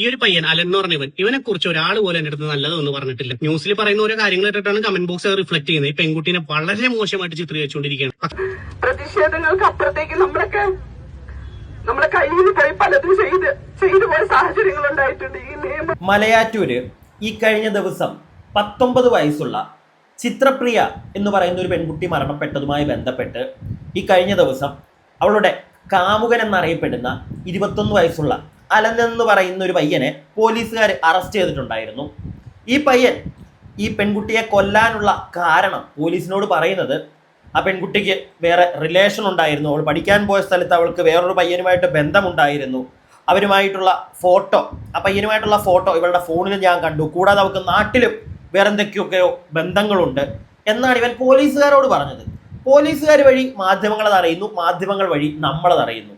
ഈ ഒരു പയ്യൻ അലൻ എന്ന് പറഞ്ഞവൻ ഇവനെ കുറിച്ച് ഒരാൾ പോലും എന്റെ അടുത്ത് നല്ലതൊന്നും പറഞ്ഞിട്ടില്ല. ന്യൂസിൽ പറയുന്ന ഓരോ കാര്യങ്ങൾ ഇട്ടിട്ടാണ് കമന്റ് ബോക്സ് റിഫ്ലക്ട് ചെയ്യുന്നത്. ഈ പെൺകുട്ടിനെ വളരെ മോശമായിട്ട് ചിത്രീകരിച്ചുകൊണ്ടിരിക്കുകയാണ്. പ്രതിഷേധങ്ങൾക്ക് അപ്പുറത്തേക്ക് നമ്മളൊക്കെ നമ്മളെ കയ്യിൽ പോയി പലതും ചെയ്ത് ചെയ്തു പോയ സാഹചര്യങ്ങൾ ഉണ്ടായിട്ടുണ്ട്. ഈ നിയമം മലയാറ്റൂര് ഈ കഴിഞ്ഞ ദിവസം പത്തൊമ്പത് വയസ്സുള്ള ചിത്രപ്രിയ എന്ന് പറയുന്ന ഒരു പെൺകുട്ടി മരണപ്പെട്ടതുമായി ബന്ധപ്പെട്ട് ഈ കഴിഞ്ഞ ദിവസം അവളുടെ കാമുകൻ എന്നറിയപ്പെടുന്ന ഇരുപത്തൊന്ന് വയസ്സുള്ള അലൻ എന്ന് പറയുന്ന ഒരു പയ്യനെ പോലീസുകാർ അറസ്റ്റ് ചെയ്തിട്ടുണ്ടായിരുന്നു. ഈ പയ്യൻ ഈ പെൺകുട്ടിയെ കൊല്ലാനുള്ള കാരണം പോലീസിനോട് പറയുന്നത് ആ പെൺകുട്ടിക്ക് വേറെ റിലേഷൻ ഉണ്ടായിരുന്നു. അവൾ പഠിക്കാൻ പോയ സ്ഥലത്ത് അവൾക്ക് വേറൊരു പയ്യനുമായിട്ട് ബന്ധമുണ്ടായിരുന്നു. അവരുമായിട്ടുള്ള ഫോട്ടോ ആ പയ്യനുമായിട്ടുള്ള ഫോട്ടോ ഇവളുടെ ഫോണിൽ ഞാൻ കണ്ടു. കൂടാതെ അവൾക്ക് നാട്ടിലും വേറെ എന്തൊക്കെയൊക്കെയോ ബന്ധങ്ങളുണ്ട് എന്നാണ് ഇവൻ പോലീസുകാരോട് പറഞ്ഞത്. പോലീസുകാർ വഴി മാധ്യമങ്ങളത് അറിയുന്നു മാധ്യമങ്ങൾ വഴി നമ്മളത് അറിയുന്നു.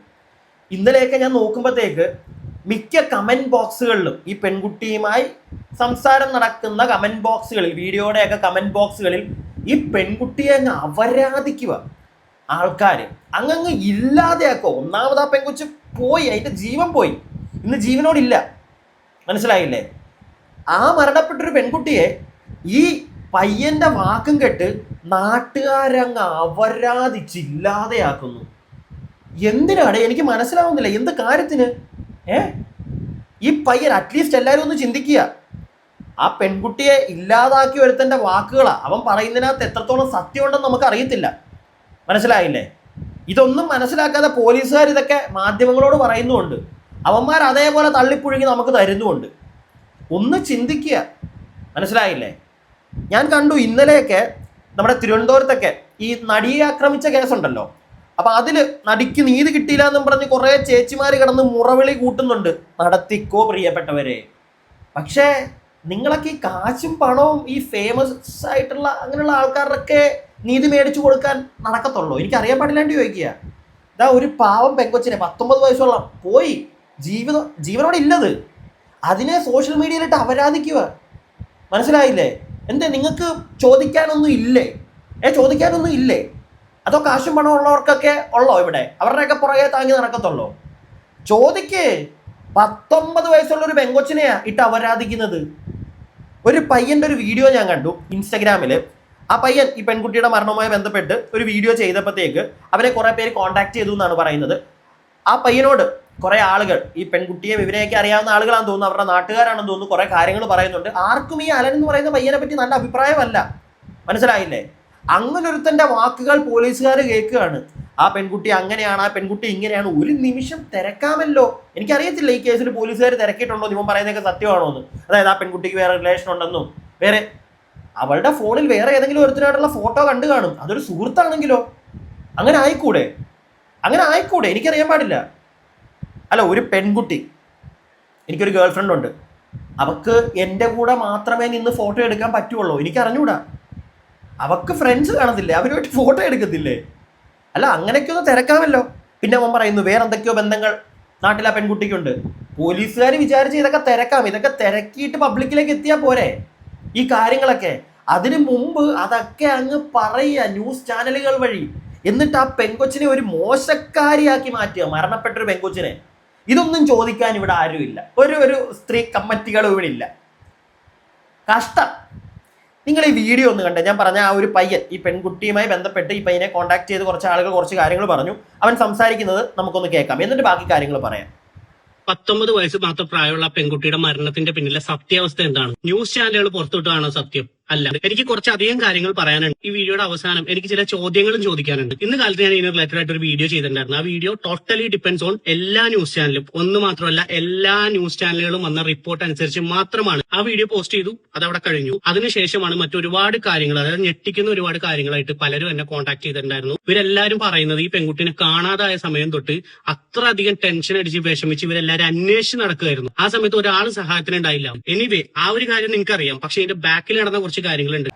ഇന്നലെയൊക്കെ ഞാൻ നോക്കുമ്പോഴത്തേക്ക് മിക്ക കമന്റ് ബോക്സുകളിലും ഈ പെൺകുട്ടിയുമായി സംസാരം നടക്കുന്ന കമന്റ് ബോക്സുകളിൽ വീഡിയോയുടെയൊക്കെ കമന്റ് ബോക്സുകളിൽ ഈ പെൺകുട്ടിയെ അങ്ങ് അപരാധിക്കുക ആൾക്കാർ അങ്ങങ്ങ് ഇല്ലാതെയാക്കോ ഒന്നാമത് ആ പെൺകുച്ച് പോയി അതിന്റെ ജീവൻ പോയി. ഇന്ന് ജീവനോടില്ല. മനസ്സിലായില്ലേ? ആ മരണപ്പെട്ടൊരു പെൺകുട്ടിയെ ഈ പയ്യന്റെ വാക്കും കേട്ട് നാട്ടുകാരങ്ങ് അപരാധിച്ചില്ലാതെയാക്കുന്നു എന്തിനാണ് എനിക്ക് മനസ്സിലാവുന്നില്ല. എന്ത് കാര്യത്തിന്? ഏ? ഈ പയ്യൻ അറ്റ്ലീസ്റ്റ് എല്ലാവരും ഒന്ന് ചിന്തിക്കുക. ആ പെൺകുട്ടിയെ ഇല്ലാതാക്കി ഒരുത്തന്റെ വാക്കുകളാണ് അവൻ പറയുന്നതിനകത്ത് എത്രത്തോളം സത്യമുണ്ടെന്ന് നമുക്ക് അറിയത്തില്ല. മനസ്സിലായില്ലേ? ഇതൊന്നും മനസ്സിലാക്കാതെ പോലീസുകാർ ഇതൊക്കെ മാധ്യമങ്ങളോട് പറയുന്നുമുണ്ട്. അവന്മാർ അതേപോലെ തള്ളിപ്പുഴുങ്ങി നമുക്ക് തരുന്നുമുണ്ട്. ഒന്ന് ചിന്തിക്കുക. മനസ്സിലായില്ലേ? ഞാൻ കണ്ടു ഇന്നലെയൊക്കെ നമ്മുടെ തിരുവനന്തപുരത്തൊക്കെ ഈ നടിയെ ആക്രമിച്ച കേസുണ്ടല്ലോ. അപ്പൊ അതിൽ നടിക്ക് നീതി കിട്ടിയില്ല എന്നും പറഞ്ഞ് കുറെ ചേച്ചിമാര് കിടന്ന് മുറവിളി കൂട്ടുന്നുണ്ട്. നടത്തിക്കോ പ്രിയപ്പെട്ടവരെ. പക്ഷേ നിങ്ങളൊക്കെ ഈ കാശും പണവും ഈ ഫേമസ് ആയിട്ടുള്ള അങ്ങനെയുള്ള ആൾക്കാരുടെ നീതി മേടിച്ചു കൊടുക്കാൻ നടക്കത്തുള്ളൂ? എനിക്ക് അറിയാൻ പാടില്ലാണ്ട് ചോദിക്കുക. ഇതാ ഒരു പാവം പെങ്കൊച്ചിനെ പത്തൊമ്പത് വയസ്സുള്ള പോയി. ജീവിതം ജീവനോടെ ഇല്ലത്. അതിനെ സോഷ്യൽ മീഡിയയിലിട്ട് അപരാധിക്കുക. മനസ്സിലായില്ലേ? എന്താ നിങ്ങൾക്ക് ചോദിക്കാനൊന്നും ഇല്ലേ? ഏ ചോദിക്കാനൊന്നും ഇല്ലേ? അതോ കാശും പണം ഉള്ളവർക്കൊക്കെ ഉള്ളോ ഇവിടെ? അവരുടെയൊക്കെ പുറകെ താങ്ങി നടക്കത്തുള്ളൂ? ചോദിക്ക്. പത്തൊമ്പത് വയസ്സുള്ള ഒരു പെങ്കൊച്ചിനെയാ ഇട്ട് അപരാധിക്കുന്നത്. ഒരു പയ്യന്റെ ഒരു വീഡിയോ ഞാൻ കണ്ടു ഇൻസ്റ്റഗ്രാമിൽ ആ പയ്യൻ ഈ പെൺകുട്ടിയുടെ മരണവുമായി ബന്ധപ്പെട്ട് ഒരു വീഡിയോ ചെയ്തപ്പോഴത്തേക്ക് അവരെ കുറെ പേര് കോൺടാക്ട് ചെയ്തു എന്നാണ് പറയുന്നത്. ആ പയ്യനോട് കുറെ ആളുകൾ ഈ പെൺകുട്ടിയെ ഇവരെയൊക്കെ അറിയാവുന്ന ആളുകളാണെന്ന് തോന്നുന്നു അവരുടെ നാട്ടുകാരാണെന്ന് തോന്നുന്നു കുറെ കാര്യങ്ങൾ പറയുന്നുണ്ട്. ആർക്കും ഈ അലൻ എന്ന് പറയുന്ന പയ്യനെ പറ്റി നല്ല അഭിപ്രായമല്ല. മനസ്സിലായില്ലേ? അങ്ങനെ ഒരുത്തന്റെ വാക്കുകൾ പോലീസുകാർ കേൾക്കുകയാണ്. ആ പെൺകുട്ടി അങ്ങനെയാണ് ആ പെൺകുട്ടി ഇങ്ങനെയാണ്. ഒരു നിമിഷം തിരക്കാമല്ലോ. എനിക്കറിയത്തില്ല ഈ കേസിൽ പോലീസുകാർ തിരക്കിയിട്ടുണ്ടോ ഇവൻ പറയുന്നതൊക്കെ സത്യമാണോ എന്ന് അതായത് ആ പെൺകുട്ടിക്ക് വേറെ റിലേഷൻ ഉണ്ടെന്നും വേറെ അവളുടെ ഫോണിൽ വേറെ ഏതെങ്കിലും ഒരുത്തിനായിട്ടുള്ള ഫോട്ടോ കണ്ടു കാണും. അതൊരു സുഹൃത്താണെങ്കിലോ? അങ്ങനെ ആയിക്കൂടെ? അങ്ങനെ ആയിക്കൂടെ? എനിക്കറിയാൻ പാടില്ല. അല്ല ഒരു പെൺകുട്ടി എനിക്കൊരു ഗേൾ ഫ്രണ്ട് ഉണ്ട്. അവക്ക് എന്റെ കൂടെ മാത്രമേ നിന്ന് ഫോട്ടോ എടുക്കാൻ പറ്റുള്ളൂ. എനിക്ക് അറിഞ്ഞൂടാ അവക്ക് ഫ്രണ്ട്സ് കാണത്തില്ലേ? അവരുമായിട്ട് ഫോട്ടോ എടുക്കത്തില്ലേ? അല്ല അങ്ങനെയൊക്കെ ഒന്ന് തിരക്കാമല്ലോ. പിന്നെ അവൻ പറയുന്നു വേറെ എന്തൊക്കെയോ ബന്ധങ്ങൾ നാട്ടിലെ ആ പെൺകുട്ടിക്കുണ്ട്. പോലീസുകാർ വിചാരിച്ച് ഇതൊക്കെ തിരക്കാം. ഇതൊക്കെ തിരക്കിയിട്ട് പബ്ലിക്കിലേക്ക് എത്തിയാൽ പോരെ? ഈ കാര്യങ്ങളൊക്കെ. അതിനു മുമ്പ് അതൊക്കെ അങ്ങ് പറയുക ന്യൂസ് ചാനലുകൾ വഴി. എന്നിട്ട് ആ പെങ്കൊച്ചിനെ ഒരു മോശക്കാരിയാക്കി മാറ്റുക മരണപ്പെട്ടൊരു പെങ്കൊച്ചിനെ. ഇതൊന്നും ചോദിക്കാൻ ഇവിടെ ആരുമില്ല. ഒരു ഒരു സ്ത്രീ കമ്മിറ്റികളും ഇവിടെ ഇല്ല. കഷ്ടം. നിങ്ങൾ ഈ വീഡിയോ ഒന്ന് കണ്ടേ. ഞാൻ പറഞ്ഞ ആ ഒരു പയ്യൻ ഈ പെൺകുട്ടിയുമായി ബന്ധപ്പെട്ട് ഈ പയ്യനെ കോൺടാക്ട് ചെയ്ത് കുറച്ച് ആളുകൾ കുറച്ച് കാര്യങ്ങൾ പറഞ്ഞു. അവൻ സംസാരിക്കുന്നത് നമുക്കൊന്ന് കേൾക്കാം. എന്നിട്ട് ബാക്കി കാര്യങ്ങൾ പറയാം. പത്തൊമ്പത് വയസ്സ് മാത്രം പ്രായമുള്ള പെൺകുട്ടിയുടെ മരണത്തിന്റെ പിന്നിലെ സത്യാവസ്ഥ എന്താണ്? ന്യൂസ് ചാനലുകൾ പുറത്തുവിട്ടാണോ സത്യം? അല്ല എനിക്ക് കുറച്ചധികം കാര്യങ്ങൾ പറയാനുണ്ട്. ഈ വീഡിയോയുടെ അവസാനം എനിക്ക് ചില ചോദ്യങ്ങളും ചോദിക്കാനുണ്ട്. ഇന്ന് കാലത്ത് ഞാൻ ഇതിന് റിലേറ്റഡ് ആയിട്ട് ഒരു വീഡിയോ ചെയ്തിട്ടുണ്ടായിരുന്നു. ആ വീഡിയോ ടോട്ടലി ഡിപ്പെൻസ് ഓൺ എല്ലാ ന്യൂസ് ചാനലും ഒന്ന് മാത്രമല്ല എല്ലാ ന്യൂസ് ചാനലുകളും വന്ന റിപ്പോർട്ട് അനുസരിച്ച് മാത്രമാണ് ആ വീഡിയോ പോസ്റ്റ് ചെയ്തു. അത് അവിടെ കഴിഞ്ഞു. അതിനുശേഷമാണ് മറ്റൊരുപാട് കാര്യങ്ങൾ അതായത് ഞെട്ടിക്കുന്ന ഒരുപാട് കാര്യങ്ങളായിട്ട് പലരും എന്നെ കോൺടാക്ട് ചെയ്തിട്ടുണ്ടായിരുന്നു. ഇവരെല്ലാരും പറയുന്നത് ഈ പെൺകുട്ടിനെ കാണാതായ സമയം തൊട്ട് അത്ര അധികം ടെൻഷൻ അടിച്ച് വിഷമിച്ച് ഇവരെല്ലാരും അന്വേഷിച്ച് നടക്കുകയായിരുന്നു. ആ സമയത്ത് ഒരാൾ സഹായത്തിനുണ്ടായില്ല. എനിവേ ആ ഒരു കാര്യം നിങ്ങൾക്കറിയാം. പക്ഷെ ഇതിന്റെ ബാക്കിൽ നടന്ന കുറച്ച് കാര്യങ്ങളുണ്ട്.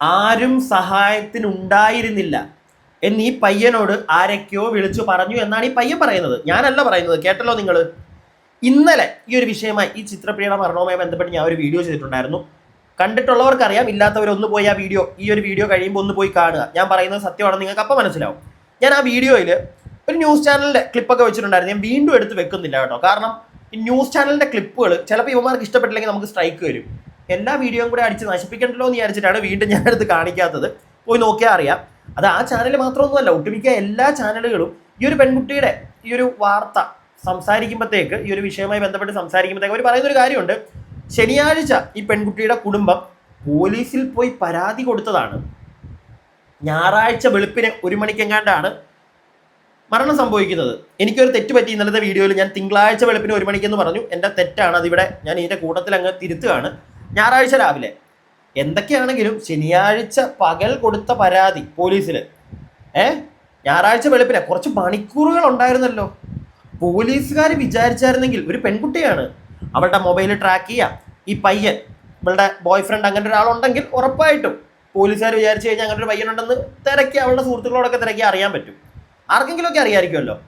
ആരും സഹായത്തിനുണ്ടായിരുന്നില്ല. എന്ന് ഈ പയ്യനോട് ആരൊക്കെയോ വിളിച്ചു പറഞ്ഞു എന്നാണ് ഈ പയ്യൻ പറയുന്നത്. ഞാനല്ല പറയുന്നത്. കേട്ടല്ലോ നിങ്ങൾ ഇന്നലെ ഈ ഒരു വിഷയമായി ഈ ചിത്രപ്രിയയുടെ മരണവുമായി ബന്ധപ്പെട്ട് ഞാൻ ഒരു വീഡിയോ ചെയ്തിട്ടുണ്ടായിരുന്നു. കണ്ടിട്ടുള്ളവർക്കറിയാം ഇല്ലാത്തവരൊന്ന് പോയി ആ വീഡിയോ ഈ ഒരു വീഡിയോ കഴിയുമ്പോൾ ഒന്ന് പോയി കാണുക. ഞാൻ പറയുന്നത് സത്യമാണെന്ന് നിങ്ങൾക്ക് അപ്പം മനസ്സിലാവും. ഞാൻ ആ വീഡിയോയിൽ ഒരു ന്യൂസ് ചാനലിന്റെ ക്ലിപ്പൊക്കെ വെച്ചിട്ടുണ്ടായിരുന്നു. ഞാൻ വീണ്ടും എടുത്ത് വെക്കുന്നില്ല കേട്ടോ. കാരണം ഈ ന്യൂസ് ചാനലിന്റെ ക്ലിപ്പുകൾ ചിലപ്പോൾ ഇവന്മാർക്ക് ഇഷ്ടപ്പെട്ടില്ലെങ്കിൽ നമുക്ക് സ്ട്രൈക്ക് വരും. എല്ലാ വീഡിയോയും കൂടെ അടിച്ച് നശിപ്പിക്കണ്ടല്ലോ എന്ന് വിചാരിച്ചിട്ടാണ് വീണ്ടും ഞാൻ എടുത്ത് കാണിക്കാത്തത്. പോയി നോക്കിയാൽ അറിയാം. അത് ആ ചാനൽ മാത്രമൊന്നുമല്ല ഒട്ടുമിക്ക എല്ലാ ചാനലുകളും ഈ ഒരു പെൺകുട്ടിയുടെ ഈ ഒരു വാർത്ത സംസാരിക്കുമ്പോഴത്തേക്ക് ഈ ഒരു വിഷയവുമായി ബന്ധപ്പെട്ട് സംസാരിക്കുമ്പോഴത്തേക്ക് അവർ പറയുന്ന ഒരു കാര്യമുണ്ട്. ശനിയാഴ്ച ഈ പെൺകുട്ടിയുടെ കുടുംബം പോലീസിൽ പോയി പരാതി കൊടുത്തതാണ്. ഞായറാഴ്ച വെളുപ്പിന് ഒരു മണിക്കെങ്ങാണ്ടാണ് മരണം സംഭവിക്കുന്നത്. എനിക്കൊരു തെറ്റ് പറ്റി ഇന്നലത്തെ വീഡിയോയിൽ ഞാൻ തിങ്കളാഴ്ച വെളുപ്പിന് ഒരു മണിക്കെന്ന് പറഞ്ഞു. എന്റെ തെറ്റാണ്. അതിവിടെ ഞാൻ ഇതിന്റെ കൂട്ടത്തിൽ അങ്ങ് തിരുത്തുകയാണ്. ഞായറാഴ്ച രാവിലെ. എന്തൊക്കെയാണെങ്കിലും ശനിയാഴ്ച പകൽ കൊടുത്ത പരാതി പോലീസിൽ ഏ? ഞായറാഴ്ച വെളുപ്പിനെ കുറച്ച് മണിക്കൂറുകൾ ഉണ്ടായിരുന്നല്ലോ. പോലീസുകാർ വിചാരിച്ചായിരുന്നെങ്കിൽ ഒരു പെൺകുട്ടിയാണ് അവളുടെ മൊബൈൽ ട്രാക്ക് ചെയ്യാം. ഈ പയ്യൻ ഇവളുടെ ബോയ് ഫ്രണ്ട് അങ്ങനെ ഒരാളുണ്ടെങ്കിൽ ഉറപ്പായിട്ടും പോലീസുകാർ വിചാരിച്ചു കഴിഞ്ഞാൽ അങ്ങനെ ഒരു പയ്യനുണ്ടെന്ന് തിരക്കി അവളുടെ സുഹൃത്തുക്കളോടൊക്കെ തിരക്കി അറിയാൻ പറ്റും. ആർക്കെങ്കിലുമൊക്കെ അറിയാമായിരിക്കുമല്ലോ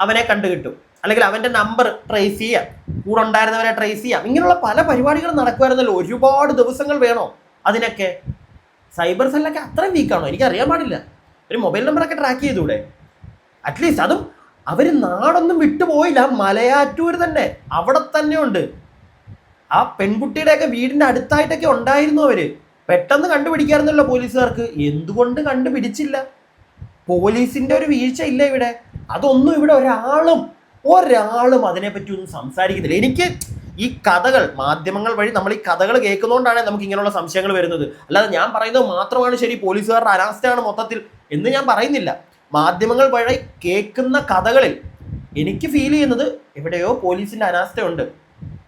അവനെ കണ്ടു കിട്ടും അല്ലെങ്കിൽ അവന്റെ നമ്പർ ട്രേസ് ചെയ്യാം. കൂടെ ഉണ്ടായിരുന്നവരെ ട്രേസ് ചെയ്യാം. ഇങ്ങനെയുള്ള പല പരിപാടികളും നടക്കുമായിരുന്നല്ലോ. ഒരുപാട് ദിവസങ്ങൾ വേണോ അതിനൊക്കെ? സൈബർ സെല്ലൊക്കെ അത്രയും വീക്കാണോ എനിക്ക് അറിയാൻ പാടില്ല. ഒരു മൊബൈൽ നമ്പറൊക്കെ ട്രാക്ക് ചെയ്തൂടെ? അറ്റ്ലീസ്റ്റ് അതും അവർ നാടൊന്നും വിട്ടുപോയില്ല മലയാറ്റൂർ തന്നെ. അവിടെ തന്നെ ഉണ്ട്. ആ പെൺകുട്ടിയുടെയൊക്കെ വീടിന്റെ അടുത്തായിട്ടൊക്കെ ഉണ്ടായിരുന്നു അവർ പെട്ടെന്ന് കണ്ടുപിടിക്കാറുന്നല്ലോ പോലീസുകാർക്ക്. എന്തുകൊണ്ട് കണ്ടുപിടിച്ചില്ല? പോലീസിന്റെ ഒരു വീഴ്ച ഇല്ല ഇവിടെ? അതൊന്നും ഇവിടെ ഒരാളും ഒരാളും അതിനെപ്പറ്റി ഒന്നും സംസാരിക്കുന്നില്ല. എനിക്ക് ഈ കഥകൾ മാധ്യമങ്ങൾ വഴി നമ്മൾ ഈ കഥകൾ കേൾക്കുന്നതുകൊണ്ടാണ് നമുക്ക് ഇങ്ങനെയുള്ള സംശയങ്ങൾ വരുന്നത്. അല്ലാതെ ഞാൻ പറയുന്നത് മാത്രമാണ് ശരി പോലീസുകാരുടെ അനാസ്ഥയാണ് മൊത്തത്തിൽ എന്ന് ഞാൻ പറയുന്നില്ല. മാധ്യമങ്ങൾ വഴി കേൾക്കുന്ന കഥകളിൽ എനിക്ക് ഫീൽ ചെയ്യുന്നത് എവിടെയോ പോലീസിന്റെ അനാസ്ഥയുണ്ട്.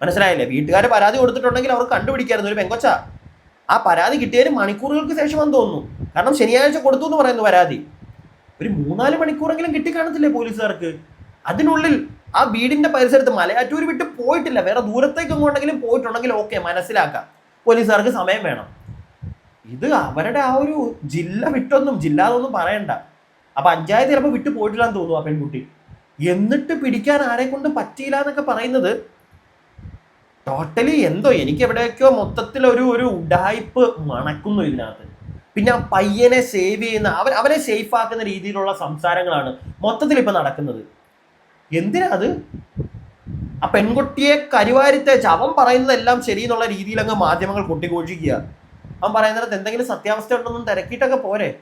മനസ്സിലായില്ലേ? വീട്ടുകാർ പരാതി കൊടുത്തിട്ടുണ്ടെങ്കിൽ അവർ കണ്ടുപിടിക്കായിരുന്നു. ഒരു പെങ്കൊച്ച. ആ പരാതി കിട്ടിയതിന് മണിക്കൂറുകൾക്ക് ശേഷമെന്ന് തോന്നുന്നു. കാരണം ശനിയാഴ്ച കൊടുത്തു എന്ന് പറയുന്നു പരാതി. ഒരു മൂന്നാൽ മണിക്കൂറെങ്കിലും കിട്ടിക്കാണത്തില്ലേ പോലീസുകാർക്ക്? അതിനുള്ളിൽ ആ വീടിന്റെ പരിസരത്ത് മലയാറ്റൂർ വിട്ട് പോയിട്ടില്ല. വേറെ ദൂരത്തേക്ക് എങ്ങോട്ടെങ്കിലും പോയിട്ടുണ്ടെങ്കിൽ ഓക്കെ മനസ്സിലാക്കാം. പോലീസുകാർക്ക് സമയം വേണം. ഇത് അവരുടെ ആ ഒരു ജില്ല വിട്ടൊന്നും ജില്ലാതൊന്നും പറയണ്ട. ആ പഞ്ചായത്ത് ചിലപ്പോൾ വിട്ടു പോയിട്ടില്ലാന്ന് തോന്നുന്നു ആ പെൺകുട്ടി. എന്നിട്ട് പിടിക്കാൻ ആരെ കൊണ്ട് പറ്റിയില്ല എന്നൊക്കെ പറയുന്നത് ടോട്ടലി എന്തോ എനിക്ക് എവിടെയൊക്കെയോ മൊത്തത്തിൽ ഒരു ഒരു ഉഡായിപ്പ് മണക്കുന്നു ഇതിനകത്ത്. പിന്നെ ആ പയ്യനെ സേവ് ചെയ്യുന്ന അവൻ അവനെ സേഫ് ആക്കുന്ന രീതിയിലുള്ള സംസാരങ്ങളാണ് മൊത്തത്തിൽ ഇപ്പൊ നടക്കുന്നത്. എന്തിനാ അത്? ആ പെൺകുട്ടിയെ കരിവാരിത്തേച്ച് അവൻ പറയുന്നതെല്ലാം ശരി എന്നുള്ള രീതിയിൽ അങ്ങ് മാധ്യമങ്ങൾ കൊട്ടിഘോഷിക്കുക. അവൻ പറയുന്നിടത്ത് എന്തെങ്കിലും സത്യാവസ്ഥ ഉണ്ടെന്നും തിരക്കിയിട്ടൊക്കെ പോരെ.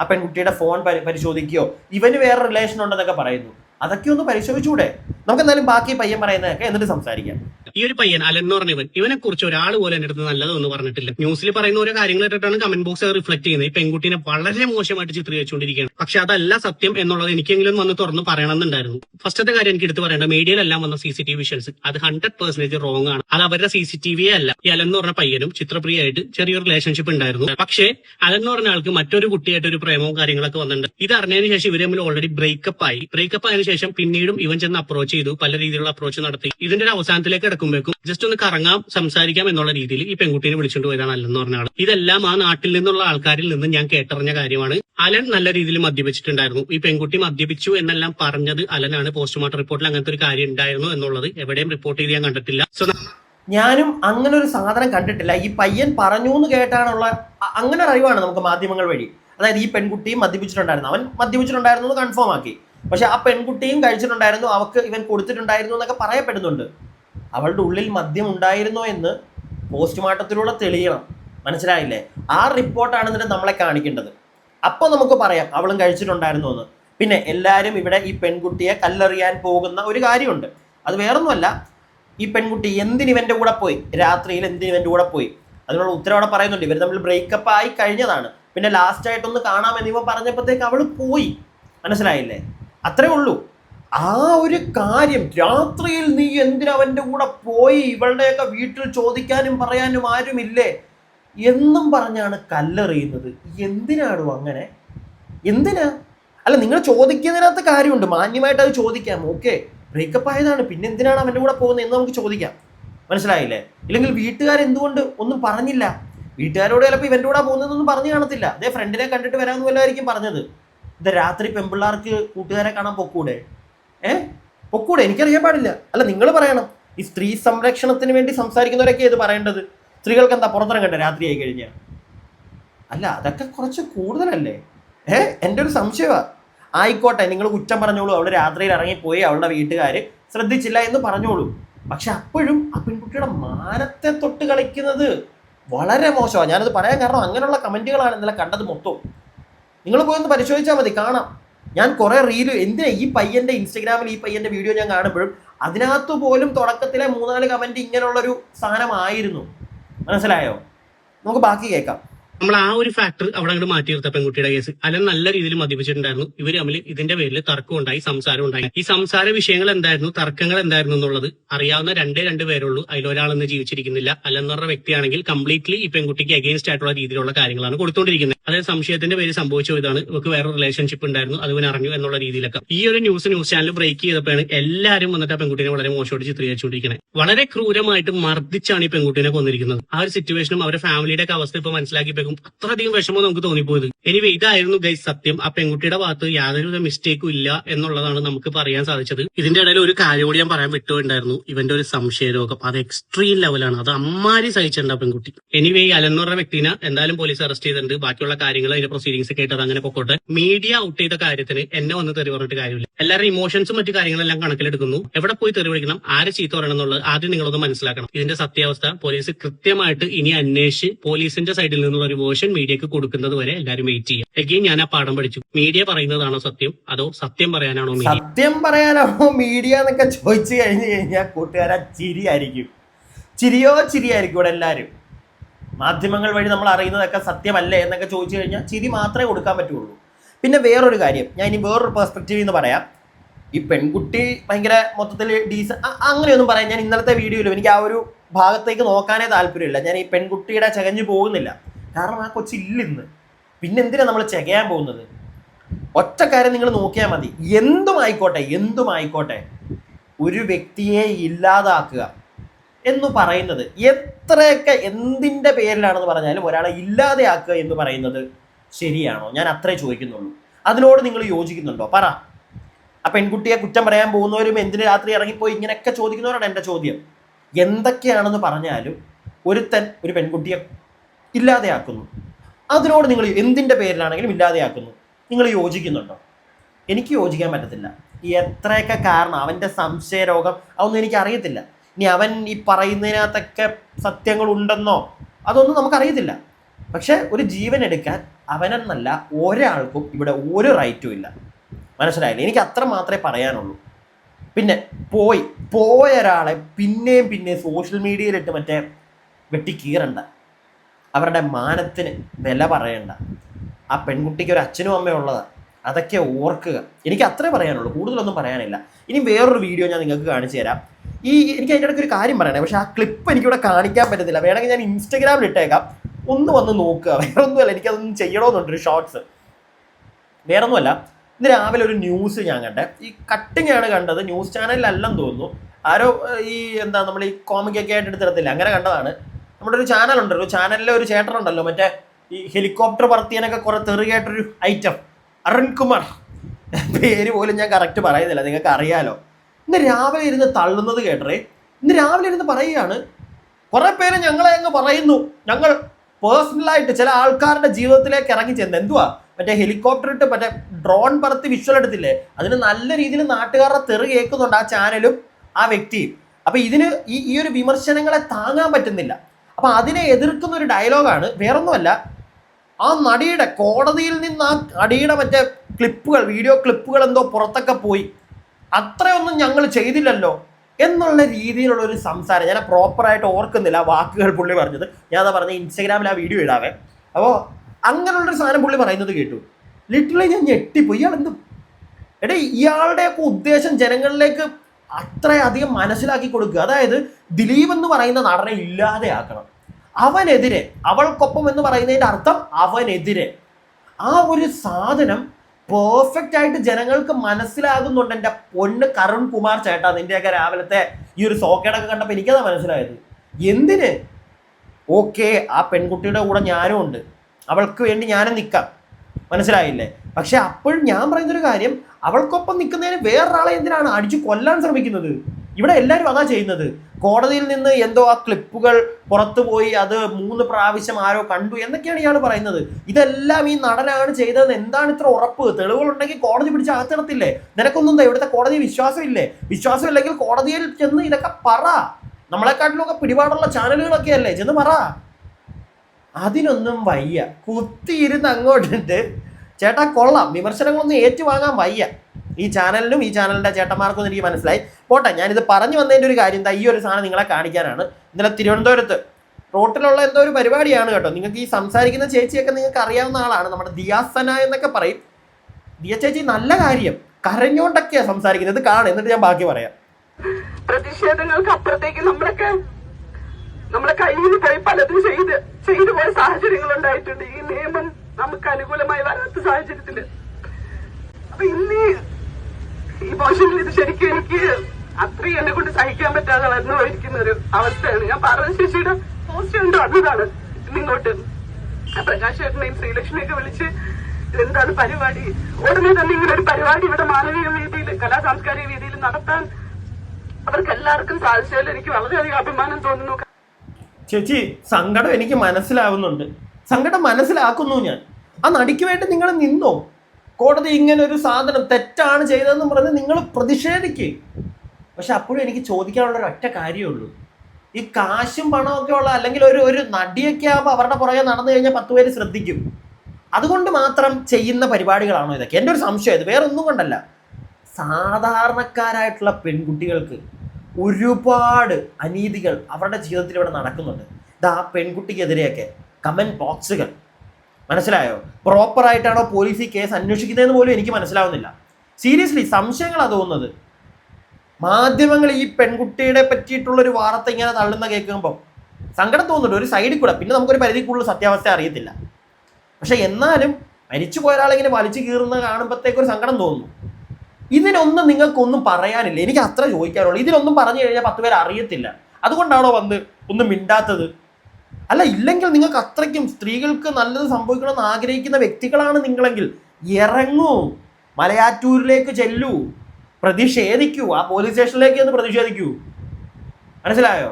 ആ പെൺകുട്ടിയുടെ ഫോൺ പരി പരിശോധിക്കുകയോ ഇവന് വേറെ റിലേഷൻ ഉണ്ടെന്നൊക്കെ പറയുന്നു. അതൊക്കെ ഒന്ന് പരിശോധിച്ചൂടെ. നമുക്ക് എന്തായാലും ബാക്കി പയ്യൻ പറയുന്നതൊക്കെ എന്നിട്ട് സംസാരിക്കാം. ഈ ഒരു പയ്യൻ അലൻ എന്ന് പറഞ്ഞവൻ ഇവനെ കുറിച്ച് ഒരാൾ പോലെ എന്റെ അടുത്ത് നല്ലതൊന്നും പറഞ്ഞിട്ടില്ല. ന്യൂസിൽ പറയുന്ന ഓരോ കാര്യങ്ങൾ ഇട്ടിട്ടാണ് കമന്റ് ബോക്സ് റിഫ്ലക്ട് ചെയ്യുന്നത്. ഈ പെൺകുട്ടിനെ വളരെ മോശമായിട്ട് ചിത്രീകരിച്ചുകൊണ്ടിരിക്കുകയാണ്. പക്ഷെ അതല്ല സത്യം എന്നുള്ളത് എനിക്കെങ്കിലും വന്ന് തുറന്ന് പറയണമെന്നുണ്ടായിരുന്നു. ഫസ്റ്റത്തെ കാര്യം എനിക്ക് എടുത്ത് പറയേണ്ട മീഡിയയിലെല്ലാം വന്ന C C T V visions അത് ഹൺഡ്രഡ് പെർസെന്റേജ് റോങ് ആണ്. അത് അവരുടെ സി സി ടി വിയെ അല്ല. ഈ അലൻ എന്ന് പറഞ്ഞ പയ്യനും ചിത്രപ്രിയായിട്ട് ചെറിയൊരു റിലേഷൻഷിപ്പ് ഉണ്ടായിരുന്നു. പക്ഷേ അലൻ എന്ന് പറഞ്ഞ ആൾക്ക് മറ്റൊരു കുട്ടിയായിട്ട് ഒരു പ്രേമവും കാര്യങ്ങളൊക്കെ വന്നിട്ടുണ്ട്. ഇത് അറിഞ്ഞതിന് ശേഷം ഇവർ തമ്മിൽ ഓൾറെഡി ബ്രേക്കപ്പ് ആയി. ബ്രേക്കപ്പ് ആയതിനു ശേഷം പിന്നീടും ഇവൻ ചെന്ന് അപ്രോച്ച് ചെയ്തു. പല രീതിയിലുള്ള അപ്രോച്ച് നടത്തി. ഇതിന്റെ ഒരു അവസാനത്തിലേക്ക് കിടക്കുമ്പോഴേക്കും ജസ്റ്റ് ഒന്ന് കറങ്ങാം സംസാരിക്കാം എന്നുള്ള രീതിയിൽ ഈ പെൺകുട്ടിനെ വിളിച്ചുകൊണ്ട് പോയതാണ് അലൻ എന്ന് പറഞ്ഞ ആൾ ഇതെല്ലാം ആ നാട്ടിൽ നിന്നുള്ള ആൾക്കാരിൽ നിന്ന് ഞാൻ കേട്ടറിഞ്ഞ കാര്യമാണ്. അലൻ നല്ല രീതിയിൽ മദ്യപിച്ചിട്ടുണ്ടായിരുന്നു. ഈ പെൺകുട്ടി മദ്യപിച്ചു എന്നെല്ലാം പറഞ്ഞത് അലനാണ്. പോസ്റ്റ്മോർട്ടം റിപ്പോർട്ടിൽ അങ്ങനത്തെ ഒരു കാര്യം ഉണ്ടായിരുന്നു എന്നുള്ളത് എവിടെയും റിപ്പോർട്ട് ചെയ്ത് ഞാൻ കണ്ടിട്ടില്ല. സോ ഞാനും അങ്ങനെ ഒരു സാധനം കണ്ടിട്ടില്ല. ഈ പയ്യൻ പറഞ്ഞു എന്ന് കേട്ടാണുള്ള അങ്ങനെ അറിവാണ് നമുക്ക് മാധ്യമങ്ങൾ വഴി. അതായത് ഈ പെൺകുട്ടിയും മദ്യപിച്ചിട്ടുണ്ടായിരുന്നു. അവൻ മദ്യപിച്ചിട്ടുണ്ടായിരുന്നു എന്ന് കൺഫേം ആക്കി. പക്ഷെ ആ പെൺകുട്ടിയും കഴിച്ചിട്ടുണ്ടായിരുന്നു. അവക്ക് ഇവൻ കൊടുത്തിട്ടുണ്ടായിരുന്നു എന്നൊക്കെ പറയപ്പെടുന്നുണ്ട്. അവളുടെ ഉള്ളിൽ മദ്യം ഉണ്ടായിരുന്നോ എന്ന് പോസ്റ്റ്മോർട്ടത്തിലൂടെ തെളിയണം. മനസ്സിലായില്ലേ? ആ റിപ്പോർട്ടാണ് എന്നിട്ട് നമ്മളെ കാണിക്കേണ്ടത്. അപ്പോൾ നമുക്ക് പറയാം അവളും കഴിച്ചിട്ടുണ്ടായിരുന്നു എന്ന്. പിന്നെ എല്ലാവരും ഇവിടെ ഈ പെൺകുട്ടിയെ കല്ലെറിയാൻ പോകുന്ന ഒരു കാര്യമുണ്ട്. അത് വേറൊന്നുമല്ല ഈ പെൺകുട്ടി എന്തിനിവന്റെ കൂടെ പോയി? രാത്രിയിൽ എന്തിനിവന്റെ കൂടെ പോയി? അതിനുള്ള ഉത്തരം അവിടെ പറയുന്നുണ്ട്. ഇവർ തമ്മിൽ ബ്രേക്കപ്പ് ആയി കഴിഞ്ഞതാണ്. പിന്നെ ലാസ്റ്റ് ആയിട്ടൊന്ന് കാണാമെന്ന് ഇവ പറഞ്ഞപ്പോഴത്തേക്ക് അവൾ പോയി. മനസ്സിലായില്ലേ? അത്രേ ഉള്ളൂ. ആ ഒരു കാര്യം രാത്രിയിൽ നീ എന്തിനാ അവന്റെ കൂടെ പോയി? ഇവളുടെയൊക്കെ വീട്ടിൽ ചോദിക്കാനും പറയാനും ആരുമില്ലേ? എന്നും പറഞ്ഞാണ് കല്ലെറിയുന്നത്. എന്തിനാണോ അങ്ങനെ? എന്തിനാ? അല്ല നിങ്ങൾ ചോദിക്കുന്നതിനകത്ത് കാര്യമുണ്ട്. മാന്യമായിട്ട് അത് ചോദിക്കാം. ഓക്കെ. ബ്രേക്കപ്പ് ആയതാണ്. പിന്നെ എന്തിനാണ് അവന്റെ കൂടെ പോകുന്നത് എന്ന് നമുക്ക് ചോദിക്കാം. മനസ്സിലായില്ലേ? ഇല്ലെങ്കിൽ വീട്ടുകാർ എന്തുകൊണ്ട് ഒന്നും പറഞ്ഞില്ല? വീട്ടുകാരോട് ചിലപ്പോൾ ഇവന്റെ കൂടെ പോകുന്നതെന്നൊന്നും പറഞ്ഞു കാണത്തില്ല. അതേ ഫ്രണ്ടിനെ കണ്ടിട്ട് വരാമെന്ന് വല്ലതായിരിക്കും പറഞ്ഞത്. ഇത് രാത്രി പെമ്പിള്ളാർക്ക് കൂട്ടുകാരെ കാണാൻ പൊക്കൂടെ? ഏ? പൊക്കൂടെ എനിക്കറിയാൻ പാടില്ല. അല്ല നിങ്ങൾ പറയണം. ഈ സ്ത്രീ സംരക്ഷണത്തിന് വേണ്ടി സംസാരിക്കുന്നവരൊക്കെ ഇത് പറയേണ്ടത്? സ്ത്രീകൾക്ക് എന്താ പുറത്തിറങ്ങട്ടെ രാത്രിയായി കഴിഞ്ഞാൽ അല്ല അതൊക്കെ കുറച്ച് കൂടുതലല്ലേ? ഏ? എന്റെ ഒരു സംശയമാണ് ആയിക്കോട്ടെ നിങ്ങൾ കുറ്റം പറഞ്ഞോളൂ. അവൾ രാത്രിയിൽ ഇറങ്ങിപ്പോയി അവളുടെ വീട്ടുകാർ ശ്രദ്ധിച്ചില്ല എന്ന് പറഞ്ഞോളൂ. പക്ഷെ അപ്പോഴും ആ പെൺകുട്ടിയുടെ മാനത്തെ തൊട്ട് കളിക്കുന്നത് വളരെ മോശമാണ് ഞാനത് പറയാൻ കാരണം അങ്ങനെയുള്ള കമന്റുകളാണ് ഇന്നലെ കണ്ടത് മൊത്തം. നിങ്ങൾ പോയി ഒന്ന് പരിശോധിച്ചാൽ മതി. കാണാം. ഞാൻ കുറെ റീൽ എന്തിനാ ഈ പയ്യന്റെ ഇൻസ്റ്റഗ്രാമിൽ ഈ പയ്യന്റെ വീഡിയോ ഞാൻ കാണുമ്പോഴും അതിനകത്ത് പോലും തുടക്കത്തിലെ മൂന്നാൽ കമന്റ് ഇങ്ങനെയുള്ളൊരു സാധനമായിരുന്നു മനസ്സിലായോ? നമുക്ക് ബാക്കി കേൾക്കാം. നമ്മൾ ആ ഒരു ഫാക്ടർ അവിടെ അങ്ങോട്ട് മാറ്റി നിർത്ത പെൺകുട്ടിയുടെ കേസ് അല്ല നല്ല രീതിയിൽ മദ്യപിച്ചിട്ടുണ്ടായിരുന്നു. ഇവർ തമ്മിൽ ഇതിന്റെ പേരിൽ തർക്കം ഉണ്ടായി സംസാരം ഉണ്ടായി. ഈ സംസാര വിഷയങ്ങൾ എന്തായിരുന്നു തർക്കങ്ങൾ എന്തായിരുന്നു എന്നുള്ളത് അറിയാവുന്ന രണ്ടേ രണ്ട് പേരുള്ളൂ. അതിലൊരാളെന്ന് ജീവിച്ചിരിക്കുന്നില്ല. അല്ലെന്ന് പറഞ്ഞ വ്യക്തിയാണെങ്കിൽ കംപ്ലീറ്റ്ലി ഈ പെൺകുട്ടിക്ക് അഗേൻസ്റ്റ് ആയിട്ടുള്ള രീതിയിലുള്ള കാര്യങ്ങളാണ് കൊടുത്തുകൊണ്ടിരിക്കുന്നത് അതായത് സംശയത്തിന്റെ പേര് സംഭവിച്ചു ഇതാണ്. ഇവർക്ക് വേറെ റിലേഷൻഷിപ്പ് ഉണ്ടായിരുന്നു. അത് ഇവൻ അറിഞ്ഞു എന്നുള്ള രീതിയിലൊക്കെ. ഈ ഒരു ന്യൂസ് ന്യൂസ് ചാനൽ ബ്രേക്ക് ചെയ്തപ്പോഴാണ് എല്ലാവരും വന്നിട്ട് ആ പെൺകുട്ടിനെ വളരെ മോശമായിട്ട് ചിത്രീകരിച്ചുകൊണ്ടിരിക്കുന്നത് വളരെ ക്രൂരമായിട്ട് മർദ്ദിച്ചാണ് ഈ പെൺകുട്ടിനെ കൊന്നിരിക്കുന്നത്. ആ ഒരു സിറ്റുവേഷനും അവരുടെ ഫാമിലിയുടെ ഒക്കെ അവസ്ഥ ഇപ്പൊ മനസ്സിലാക്കിയപ്പോഴും അത്രയധികം വിഷമം നമുക്ക് തോന്നിപ്പോയത്. എനിവേ ഇതായിരുന്നു ഗൈസ് സത്യം. ആ പെൺകുട്ടിയുടെ ഭാഗത്ത് യാതൊരുവിധ മിസ്റ്റേക്കും ഇല്ല എന്നുള്ളതാണ് നമുക്ക് പറയാൻ സാധിച്ചത്. ഇതിന്റെ ഇടയിൽ ഒരു കാര്യം കൂടി ഞാൻ പറയാൻ വിട്ടുണ്ടായിരുന്നു ഇവന്റെ ഒരു സംശയരോഗം. അത് എക്സ്ട്രീം ലെവലാണ് അത് അമ്മാരി സഹിച്ചിട്ടുണ്ട് ആ പെൺകുട്ടി. എനിവേ ഈ അലൻ പറഞ്ഞ വ്യക്തിനെ എന്തായാലും പോലീസ് അറസ്റ്റ് ചെയ്തിട്ടുണ്ട്. ബാക്കിയുള്ള കാര്യങ്ങൾ അതിന്റെ പ്രൊസീഡിങ്സ് ഒക്കെ ആയിട്ട് അങ്ങനെ പൊക്കോട്ടെ. മീഡിയ ഔട്ട് ചെയ്ത കാര്യത്തിന് എന്നെ വന്ന് തെറി പറഞ്ഞിട്ട് കാര്യമില്ല. എല്ലാവരും ഇമോഷൻസും മറ്റു കാര്യങ്ങളെല്ലാം കണക്കിലെടുക്കുന്നു. എവിടെ പോയി തെറി വിളിക്കണം? ആര് ചീത്ത പറയണം എന്നുള്ളത് ആദ്യം നിങ്ങളൊന്ന് മനസ്സിലാക്കണം. ഇതിന്റെ സത്യാവസ്ഥ പോലീസ് കൃത്യമായിട്ട് ഇനി അന്വേഷിച്ച് പോലീസിന്റെ സൈഡിൽ നിന്നുള്ള ഒരു വേർഷൻ മീഡിയക്ക് കൊടുക്കുന്നത് വരെ എല്ലാരും വെയിറ്റ് ചെയ്യാം. എഗെയിൻ ഞാൻ ആ പാഠം പഠിച്ചു. മീഡിയ പറയുന്നതാണോ സത്യം? അതോ സത്യം പറയാനാണോ സത്യം പറയാനാണോ മീഡിയ എന്നൊക്കെ ചോദിച്ചു കഴിഞ്ഞു കഴിഞ്ഞാൽ കൂട്ടുകാരാ ചിരിയായിരിക്കും. ചിരിയോ ചിരിയായിരിക്കും ഇവിടെ എല്ലാവരും മാധ്യമങ്ങൾ വഴി നമ്മൾ അറിയുന്നതൊക്കെ സത്യമല്ലേ എന്നൊക്കെ ചോദിച്ചു കഴിഞ്ഞാൽ ചിരി മാത്രമേ കൊടുക്കാൻ പറ്റുള്ളൂ. പിന്നെ വേറൊരു കാര്യം ഞാൻ ഇനി വേറൊരു പെർസ്പെക്റ്റീവ് എന്ന് പറയാം. ഈ പെൺകുട്ടി ഭയങ്കര മൊത്തത്തിൽ ഡീസ അങ്ങനെയൊന്നും പറയാം. ഞാൻ ഇന്നലത്തെ വീഡിയോയിലും എനിക്ക് ആ ഒരു ഭാഗത്തേക്ക് നോക്കാനേ താല്പര്യമില്ല. ഞാൻ ഈ പെൺകുട്ടിയുടെ ചകഞ്ഞു പോകുന്നില്ല. കാരണം ആ കൊച്ചില്ലിന്ന് പിന്നെ എന്തിനാ നമ്മൾ ചെകയാൻ പോകുന്നത്? ഒറ്റ കാര്യം നിങ്ങൾ നോക്കിയാൽ മതി. എന്തും ആയിക്കോട്ടെ എന്തും ആയിക്കോട്ടെ. ഒരു വ്യക്തിയെ ഇല്ലാതാക്കുക എന്ന് പറയുന്നത് എത്രയൊക്കെ എന്തിന്റെ പേരിലാണെന്ന് പറഞ്ഞാലും ഒരാളെ ഇല്ലാതെയാക്കുക എന്ന് പറയുന്നത് ശരിയാണോ? ഞാൻ അത്രേ ചോദിക്കുന്നുള്ളൂ. അതിനോട് നിങ്ങൾ യോജിക്കുന്നുണ്ടോ? പറ. ആ പെൺകുട്ടിയെ കുറ്റം പറയാൻ പോകുന്നവരും എന്തിന് രാത്രി ഇറങ്ങിപ്പോയി ഇങ്ങനെയൊക്കെ ചോദിക്കുന്നവരാണ് എന്റെ ചോദ്യം. എന്തൊക്കെയാണെന്ന് പറഞ്ഞാലും ഒരുത്തൻ ഒരു പെൺകുട്ടിയെ ഇല്ലാതെയാക്കുന്നു. അതിനോട് നിങ്ങൾ എന്തിന്റെ പേരിലാണെങ്കിലും ഇല്ലാതെയാക്കുന്നു. നിങ്ങൾ യോജിക്കുന്നുണ്ടോ? എനിക്ക് യോജിക്കാൻ പറ്റത്തില്ല. എത്രയൊക്കെ കാരണം അവന്റെ സംശയരോഗം അതൊന്നും എനിക്കറിയത്തില്ല ഇനി അവൻ ഈ പറയുന്നതിനകത്തൊക്കെ സത്യങ്ങളുണ്ടെന്നോ അതൊന്നും നമുക്കറിയത്തില്ല പക്ഷേ ഒരു ജീവൻ എടുക്കാൻ അവനെന്നല്ല ഒരാൾക്കും ഇവിടെ ഒരു റൈറ്റും ഇല്ല. മനസ്സിലായില്ലേ? എനിക്ക് അത്ര മാത്രമേ പറയാനുള്ളൂ. പിന്നെ പോയി പോയ ഒരാളെ പിന്നെയും പിന്നെയും സോഷ്യൽ മീഡിയയിലിട്ട് മറ്റേ വെട്ടിക്കീറണ്ട. അവരുടെ മാനത്തിന് വില പറയണ്ട. ആ പെൺകുട്ടിക്ക് ഒരു അച്ഛനും അമ്മയും ഉള്ളതാണ് അതൊക്കെ ഓർക്കുക. എനിക്ക് അത്രേ പറയാനുള്ളൂ. കൂടുതലൊന്നും പറയാനില്ല. ഇനി വേറൊരു വീഡിയോ ഞാൻ നിങ്ങൾക്ക് കാണിച്ചു തരാം. ഈ എനിക്ക് അതിന്റെ ഇടയ്ക്ക് ഒരു കാര്യം പറയണേ. പക്ഷേ ആ ക്ലിപ്പ് എനിക്കിവിടെ കാണിക്കാൻ പറ്റത്തില്ല. വേണമെങ്കിൽ ഞാൻ ഇൻസ്റ്റഗ്രാമിൽ ഇട്ടേക്കാം. ഒന്ന് വന്ന് നോക്കുക. വേറെ ഒന്നുമല്ല എനിക്കതൊന്നും ചെയ്യണമെന്നുണ്ട് ഒരു ഷോർട്സ് വേറെ ഒന്നുമല്ല ഇന്ന് രാവിലെ ഒരു ന്യൂസ് ഞാൻ കണ്ടേ. ഈ കട്ടിങ് ആണ് കണ്ടത്. ന്യൂസ് ചാനലിലല്ലെന്ന് തോന്നുന്നു. ആരോ ഈ എന്താ നമ്മൾ ഈ കോമിക്കൊക്കെ ആയിട്ട് എടുത്തിടത്തില്ല അങ്ങനെ കണ്ടതാണ്. നമ്മുടെ ഒരു ചാനൽ ഉണ്ട്. ഒരു ചാനലിലെ ഒരു ചേട്ടനുണ്ടല്ലോ മറ്റേ ഈ ഹെലികോപ്റ്റർ പറത്തിയനൊക്കെ കുറെ തെറിയായിട്ടൊരു ഐറ്റം അരുൺകുമാർ പേര് പോലും ഞാൻ കറക്റ്റ് പറയുന്നില്ല നിങ്ങൾക്ക് അറിയാലോ. ഇന്ന് രാവിലെ ഇരുന്ന് തള്ളുന്നത് കേട്ടറേ ഇന്ന് രാവിലെ ഇരുന്ന് പറയുകയാണ്. കുറെ പേര് ഞങ്ങളെ അങ്ങ് പറയുന്നു. ഞങ്ങൾ പേഴ്സണലായിട്ട് ചില ആൾക്കാരുടെ ജീവിതത്തിലേക്ക് ഇറങ്ങി ചെന്ന്. എന്തുവാ? മറ്റേ ഹെലികോപ്റ്റർ ഇട്ട് മറ്റേ ഡ്രോൺ പറത്തി വിഷ്വൽ എടുത്തില്ലേ? അതിന് നല്ല രീതിയിൽ നാട്ടുകാരുടെ തെറി കേൾക്കുന്നുണ്ട് ആ ചാനലും ആ വ്യക്തിയും. അപ്പൊ ഇതിന് ഈ ഈ ഒരു വിമർശനങ്ങളെ താങ്ങാൻ പറ്റുന്നില്ല. അപ്പൊ അതിനെ എതിർക്കുന്ന ഒരു ഡയലോഗാണ്. വേറൊന്നുമല്ല ആ നടിയുടെ കോടതിയിൽ നിന്ന് ആ നടിയുടെ മറ്റേ ക്ലിപ്പുകൾ വീഡിയോ ക്ലിപ്പുകൾ എന്തോ പുറത്തൊക്കെ പോയി. അത്രയൊന്നും ഞങ്ങൾ ചെയ്തില്ലല്ലോ എന്നുള്ള രീതിയിലുള്ള ഒരു സംസാരം. ഞാൻ പ്രോപ്പറായിട്ട് ഓർക്കുന്നില്ല വാക്കുകൾ പുള്ളി പറഞ്ഞത്. ഞാൻ അതാ പറഞ്ഞ ഇൻസ്റ്റാഗ്രാമിൽ ആ വീഡിയോ ഇടാവേ. അപ്പോൾ അങ്ങനെയുള്ളൊരു സാധനം പുള്ളി പറയുന്നത് കേട്ടു. ലിറ്ററലി ഞാൻ ഞെട്ടിപ്പോയി. ഇയാൾ എന്ത്? എടേ ഇയാളുടെയൊക്കെ ഉദ്ദേശം ജനങ്ങളിലേക്ക് അത്രയധികം മനസ്സിലാക്കി കൊടുക്കുക. അതായത് ദിലീപ് എന്ന് പറയുന്ന നടനെ ഇല്ലാതെയാക്കണം. അവനെതിരെ അവൾക്കൊപ്പം എന്ന് പറയുന്നതിന്റെ അർത്ഥം അവനെതിരെ. ആ ഒരു സാധനം പെർഫെക്റ്റ് ആയിട്ട് ജനങ്ങൾക്ക് മനസ്സിലാകുന്നുണ്ട്. എന്റെ പൊണ്ണ് കരുൺ കുമാർ ചേട്ടാ നിന്റെയൊക്കെ രാവിലത്തെ ഈ ഒരു സോക്കേടൊക്കെ കണ്ടപ്പോൾ എനിക്കതാ മനസ്സിലായത്. എന്തിന്? ഓക്കെ ആ പെൺകുട്ടിയുടെ കൂടെ ഞാനും ഉണ്ട്. അവൾക്ക് വേണ്ടി ഞാനും നിൽക്കാം മനസ്സിലായില്ലേ? പക്ഷെ അപ്പോഴും ഞാൻ പറയുന്നൊരു കാര്യം അവൾക്കൊപ്പം നിൽക്കുന്നതിന് വേറൊരാളെ എന്തിനാണ് അടിച്ചു കൊല്ലാൻ ശ്രമിക്കുന്നത്? ഇവിടെ എല്ലാവരും അതാ ചെയ്യുന്നത്. കോടതിയിൽ നിന്ന് എന്തോ ആ ക്ലിപ്പുകൾ പുറത്തു പോയി അത് മൂന്ന് പ്രാവശ്യം ആരോ കണ്ടു എന്നൊക്കെയാണ് ഇയാൾ പറയുന്നത്. ഇതെല്ലാം ഈ നടനാണ് ചെയ്തതെന്ന് എന്താണ് ഇത്ര ഉറപ്പ്? തെളിവുകളുണ്ടെങ്കിൽ കോടതി പിടിച്ച് അകത്തിടത്തില്ലേ? നിനക്കൊന്നും ഇവിടുത്തെ കോടതി വിശ്വാസമില്ലേ? വിശ്വാസമില്ലെങ്കിൽ കോടതിയിൽ ചെന്ന് ഇതൊക്കെ പറ. നമ്മളെക്കാട്ടിലൊക്കെ പിടിപാടുള്ള ചാനലുകളൊക്കെ അല്ലേ ചെന്ന് പറ. അതിനൊന്നും വയ്യ. കുത്തിയിരുന്ന് അങ്ങോട്ടിട്ട് ചേട്ടാ കൊള്ളാം. വിമർശനങ്ങളൊന്നും ഏറ്റുവാങ്ങാൻ വയ്യ. ഈ ചാനലിനും ഈ ചാനലിന്റെ ചേട്ടന്മാർക്കും എനിക്ക് മനസ്സിലായി. പോട്ടെ ഞാനിത് പറഞ്ഞു വന്നതിന്റെ ഒരു കാര്യം എന്താ ഈ ഒരു സാധനം നിങ്ങളെ കാണിക്കാനാണ്. ഇന്നലെ തിരുവനന്തപുരത്ത് റോട്ടിലുള്ള എന്തോ ഒരു പരിപാടിയാണ് കേട്ടോ. നിങ്ങൾക്ക് ഈ സംസാരിക്കുന്ന ചേച്ചിയൊക്കെ നിങ്ങൾക്ക് അറിയാവുന്ന ആളാണ്. നമ്മുടെ ദിയാസന എന്നൊക്കെ പറയും. ദിയ ചേച്ചി നല്ല കാര്യം. കരഞ്ഞോണ്ടൊക്കെയാ സംസാരിക്കുന്നത്. കാണും എന്നിട്ട് ഞാൻ ബാക്കി പറയാം. പ്രതിഷേധങ്ങൾക്ക് അപ്പുറത്തേക്ക് നമ്മളൊക്കെ നമ്മളെ കയ്യിൽ പോയി പലതും ചെയ്ത് ചെയ്തു പോയ സാഹചര്യങ്ങൾ ഉണ്ടായിട്ടുണ്ട്. ഈ നിയമം നമുക്ക് അനുകൂലമായി വരാത്ത സാഹചര്യത്തിൽ. അപ്പൊ ഇന്ന് ഇത് ശരിക്കും എനിക്ക് അത്രയും എന്നെ കൊണ്ട് സഹിക്കാൻ പറ്റാതെ വന്നു പോയിരിക്കുന്ന ഒരു അവസ്ഥയാണ്. ഞാൻ പറഞ്ഞ ശേഷിയുടെ പോസ്റ്റ് ഉണ്ടോ അതാണ് ഇന്നിങ്ങോട്ട്. ആ പ്രകാശ് ചേട്ടനെയും ശ്രീലക്ഷ്മിയൊക്കെ വിളിച്ച് എന്താണ് പരിപാടി? ഉടനെ തന്നെ ഇങ്ങനെ ഒരു പരിപാടി ഇവിടെ മാനവീയ വേദിയിൽ കലാ സാംസ്കാരിക വേദിയിൽ നടത്താൻ അവർക്ക് എല്ലാവർക്കും സാധിച്ചാൽ എനിക്ക് വളരെയധികം അഭിമാനം തോന്നുന്നു. ചേച്ചി സങ്കടം എനിക്ക് മനസ്സിലാവുന്നുണ്ട്. സങ്കടം മനസ്സിലാക്കുന്നു ഞാൻ. ആ നടിക്ക് വേണ്ടി നിങ്ങൾ നിന്നോ? കോടതി ഇങ്ങനെ ഒരു സാധനം തെറ്റാണ് ചെയ്തതെന്ന് പറഞ്ഞ് നിങ്ങൾ പ്രതിഷേധിക്ക് പക്ഷെ അപ്പോഴും എനിക്ക് ചോദിക്കാനുള്ള ഒരു ഒറ്റ കാര്യമുള്ളൂ ഈ കാശും പണമൊക്കെ ഉള്ള അല്ലെങ്കിൽ ഒരു ഒരു നടിയൊക്കെ ആകുമ്പോൾ അവരുടെ പുറകെ നടന്നു കഴിഞ്ഞാൽ പത്ത് പേര് ശ്രദ്ധിക്കും. അതുകൊണ്ട് മാത്രം ചെയ്യുന്ന പരിപാടികളാണോ ഇതൊക്കെ? എന്റെ ഒരു സംശയം ഇത് വേറെ ഒന്നും കൊണ്ടല്ല. സാധാരണക്കാരായിട്ടുള്ള പെൺകുട്ടികൾക്ക് ഒരുപാട് അനീതികൾ അവരുടെ ജീവിതത്തിൽ ഇവിടെ നടക്കുന്നുണ്ട്. ഇതാ പെൺകുട്ടിക്കെതിരെയൊക്കെ കമന്റ് ബോക്സുകൾ. മനസ്സിലായോ? പ്രോപ്പറായിട്ടാണോ പോലീസ് ഈ കേസ് അന്വേഷിക്കുന്നതെന്ന് പോലും എനിക്ക് മനസ്സിലാവുന്നില്ല. സീരിയസ്ലി സംശയങ്ങളാണ് തോന്നുന്നത്. മാധ്യമങ്ങൾ ഈ പെൺകുട്ടിയുടെ പറ്റിയിട്ടുള്ള ഒരു വാർത്ത ഇങ്ങനെ തള്ളുന്ന കേൾക്കുമ്പോൾ സങ്കടം തോന്നുന്നുണ്ട്. ഒരു സൈഡിൽ കൂടെ. പിന്നെ നമുക്കൊരു പരിധി കൂടുതൽ സത്യാവസ്ഥ അറിയത്തില്ല. പക്ഷെ എന്നാലും മരിച്ചു പോയ ഒരാളിങ്ങനെ വലിച്ചു കീറുന്ന കാണുമ്പോഴത്തേക്കൊരു സങ്കടം തോന്നുന്നു. ഇതിനൊന്നും നിങ്ങൾക്കൊന്നും പറയാനില്ല. എനിക്ക് അത്ര ചോദിക്കാനുള്ളൂ. ഇതിനൊന്നും പറഞ്ഞു കഴിഞ്ഞാൽ പത്ത് പേര് അറിയത്തില്ല. അതുകൊണ്ടാണോ വന്ന് ഒന്നും മിണ്ടാത്തത്? അല്ല ഇല്ലെങ്കിൽ നിങ്ങൾക്ക് അത്രയ്ക്കും സ്ത്രീകൾക്ക് നല്ലത് സംഭവിക്കണമെന്ന് ആഗ്രഹിക്കുന്ന വ്യക്തികളാണ് നിങ്ങളെങ്കിൽ ഇറങ്ങൂ മലയാറ്റൂരിലേക്ക് ചെല്ലൂ പ്രതിഷേധിക്കൂ ആ പോലീസ് സ്റ്റേഷനിലേക്ക് ഒന്ന് പ്രതിഷേധിക്കൂ. മനസ്സിലായോ?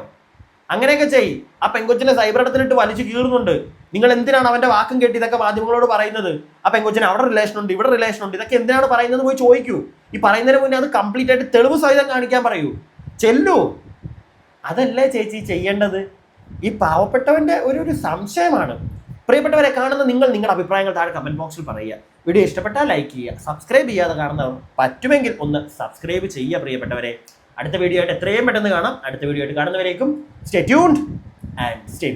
അങ്ങനെയൊക്കെ ചെയ് ആ പെങ്കൊച്ചിനെ സൈബർ ഇടത്തിലിട്ട് വലിച്ചു കീറുന്നുണ്ട്. നിങ്ങൾ എന്തിനാണ് അവന്റെ വാക്കും കേട്ട് ഇതൊക്കെ മാധ്യമങ്ങളോട് പറയുന്നത്? ആ പെങ്കൊച്ചിന് അവിടെ റിലേഷൻ ഉണ്ട് ഇവിടെ റിലേഷൻ ഉണ്ട്. ഇതൊക്കെ എന്തിനാണ് പറയുന്നത് പോയി ചോദിക്കൂ. ഈ പറയുന്നതിന് മുന്നേ അത് കംപ്ലീറ്റ് ആയിട്ട് തെളിവ് സഹിതം കാണിക്കാൻ പറയൂ. ചെല്ലൂ. അതല്ലേ ചേച്ചി ചെയ്യേണ്ടത്? ഈ പാവപ്പെട്ടവന്റെ ഒരു ഒരു സംശയമാണ്. പ്രിയപ്പെട്ടവരെ കാണുന്ന നിങ്ങൾ നിങ്ങളുടെ അഭിപ്രായങ്ങൾ താഴെ കമന്റ് ബോക്സിൽ പറയുക. വീഡിയോ ഇഷ്ടപ്പെട്ടാൽ ലൈക്ക് ചെയ്യുക സബ്സ്ക്രൈബ് ചെയ്യാതെ കാണുന്നവർ പറ്റുമെങ്കിൽ ഒന്ന് സബ്സ്ക്രൈബ് ചെയ്യുക പ്രിയപ്പെട്ടവരെ. അടുത്ത വീഡിയോ ആയിട്ട് എത്രയും പെട്ടെന്ന് കാണാം. അടുത്ത വീഡിയോ ആയിട്ട് കാണുന്നവരേക്കും സ്റ്റേ ട്യൂൺഡ് ആൻഡ് സ്റ്റേ